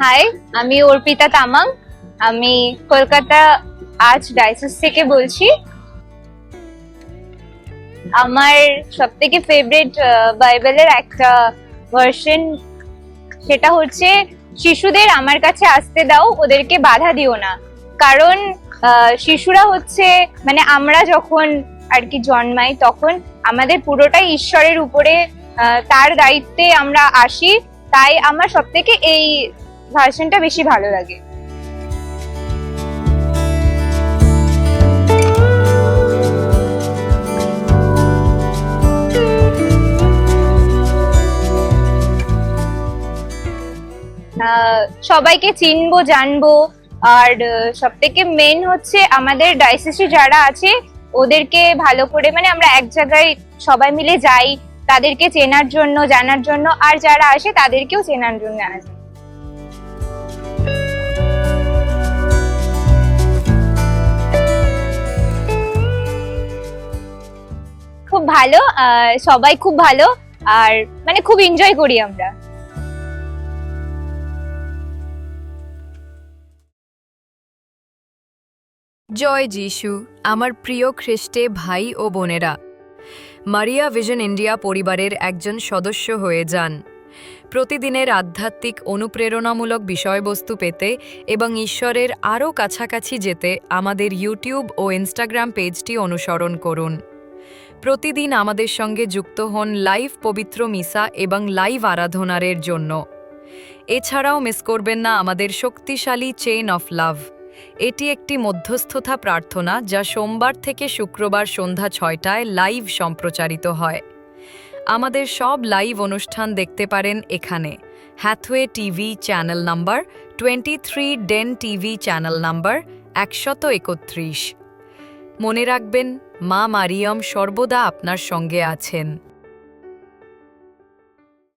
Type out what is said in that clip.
High আমি অর্পিতা তামাং। আমি Kolkata arch ডাইসিস থেকে বলছি। আমার সব থেকে ফেভারিট বাইবেলের একটা ভার্সন সেটা হচ্ছে, শিশুদের আমার কাছে আসতে দাও, ওদেরকে বাধা দিও না। কারণ শিশুরা হচ্ছে মানে আমরা যখন আর কি জন্মাই, তখন আমাদের পুরোটাই ঈশ্বরের উপরে তার দায়িত্বে আমরা আসি। তাই আমার সব থেকে এই ভার্সনটা বেশি ভালো লাগে। সবাইকে চিনবো, জানব, আর সব থেকে মেন হচ্ছে আমাদের ডাইসিসে যারা আছে, ওদেরকে ভালো করে মানে আমরা এক জায়গায় সবাই মিলে যাই, তাদেরকে চেনার জন্য, জানার জন্য, আর যারা আসে তাদেরকেও চেনার জন্য। আসে ভালো সবাই খুব ভালো, আর মানে খুব এনজয় করি আমরা। জয় যিশু, আমার প্রিয় খ্রিস্টে ভাই ও বোনেরা। মারিয়া ভিশন ইন্ডিয়া পরিবারের একজন সদস্য হয়ে যান। প্রতিদিনের আধ্যাত্মিক অনুপ্রেরণামূলক বিষয়বস্তু পেতে এবং ঈশ্বরের আরও কাছাকাছি যেতে আমাদের ইউটিউব ও ইনস্টাগ্রাম পেজটি অনুসরণ করুন। প্রতিদিন আমাদের সঙ্গে যুক্ত হন লাইভ পবিত্র মিসা এবং লাইভ আরাধনারের জন্য। এছাড়াও মিস করবেন না আমাদের শক্তিশালী চেইন অফ লাভ এটি একটি মধ্যস্থতা প্রার্থনা যা সোমবার থেকে শুক্রবার সন্ধ্যা ছয়টায় লাইভ সম্প্রচারিত হয়। আমাদের সব লাইভ অনুষ্ঠান দেখতে পারেন এখানে। Hathway TV channel number twenty three Den TV channel number, একশত একত্রিশ। মনে রাখবেন মা মারিয়ম সর্বদা আপনার সঙ্গে আছেন।